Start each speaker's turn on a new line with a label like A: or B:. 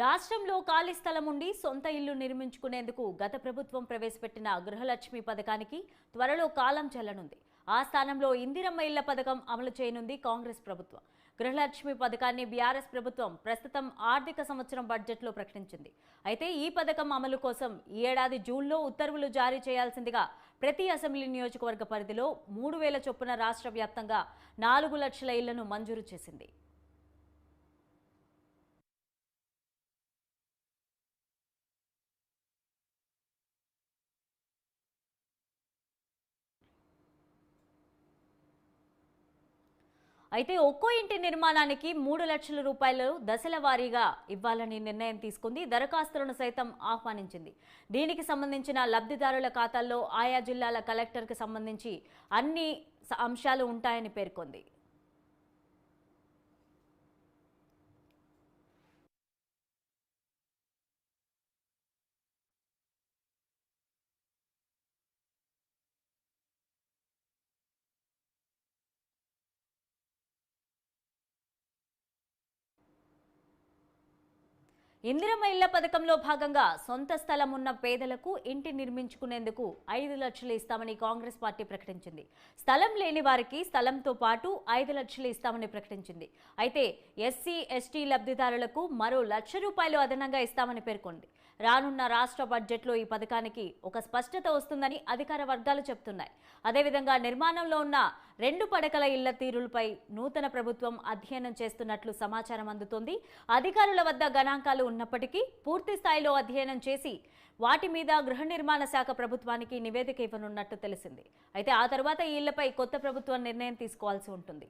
A: రాష్ట్రంలో ఖాళీ స్థలం ఉండి సొంత ఇల్లు నిర్మించుకునేందుకు గత ప్రభుత్వం ప్రవేశపెట్టిన గృహలక్ష్మి పథకానికి త్వరలో కాలం చెల్లనుంది. ఆ స్థానంలో ఇందిరమ్మ ఇళ్ళ పథకం అమలు చేయనుంది కాంగ్రెస్ ప్రభుత్వం. గృహలక్ష్మి పథకాన్ని బీఆర్ఎస్ ప్రభుత్వం ప్రస్తుతం ఆర్థిక సంవత్సరం బడ్జెట్లో ప్రకటించింది. అయితే ఈ పథకం అమలు కోసం ఈ ఏడాది జూన్లో ఉత్తర్వులు జారీ చేయాల్సిందిగా ప్రతి అసెంబ్లీ నియోజకవర్గ పరిధిలో మూడు వేల చొప్పున రాష్ట్ర వ్యాప్తంగా నాలుగు లక్షల ఇళ్ళను మంజూరు చేసింది. అయితే ఒక్కో ఇంటి నిర్మాణానికి మూడు లక్షల రూపాయలు దశల వారీగా ఇవ్వాలని నిర్ణయం తీసుకుంది. దరఖాస్తులను సైతం ఆహ్వానించింది. దీనికి సంబంధించిన లబ్ధిదారుల ఖాతాల్లో ఆయా జిల్లాల కలెక్టర్కి సంబంధించి అన్ని అంశాలు ఉంటాయని పేర్కొంది. ఇందిరమ్మ ఇళ్ళ పథకంలో భాగంగా సొంత స్థలం ఉన్న పేదలకు ఇంటి నిర్మించుకునేందుకు ఐదు లక్షలు ఇస్తామని కాంగ్రెస్ పార్టీ ప్రకటించింది. స్థలం లేని వారికి స్థలంతో పాటు ఐదు లక్షలు ఇస్తామని ప్రకటించింది. అయితే ఎస్సీ ఎస్టీ లబ్ధిదారులకు మరో లక్ష రూపాయలు అదనంగా ఇస్తామని పేర్కొంది. రానున్న రాష్ట్ర బడ్జెట్లో ఈ పథకానికి ఒక స్పష్టత వస్తుందని అధికార వర్గాలు చెప్తున్నాయి. అదేవిధంగా నిర్మాణంలో ఉన్న రెండు పడకల ఇళ్ళ తీరులపై నూతన ప్రభుత్వం అధ్యయనం చేస్తున్నట్లు సమాచారం అందుతోంది. అధికారుల వద్ద గణాంకాలు ఉన్నప్పటికీ పూర్తి స్థాయిలో అధ్యయనం చేసి వాటి మీద గృహ నిర్మాణ శాఖ ప్రభుత్వానికి నివేదిక ఇవ్వనున్నట్టు తెలిసింది. అయితే ఆ తర్వాత ఈ ఇళ్ళపై కొత్త ప్రభుత్వం నిర్ణయం తీసుకోవాల్సి ఉంటుంది.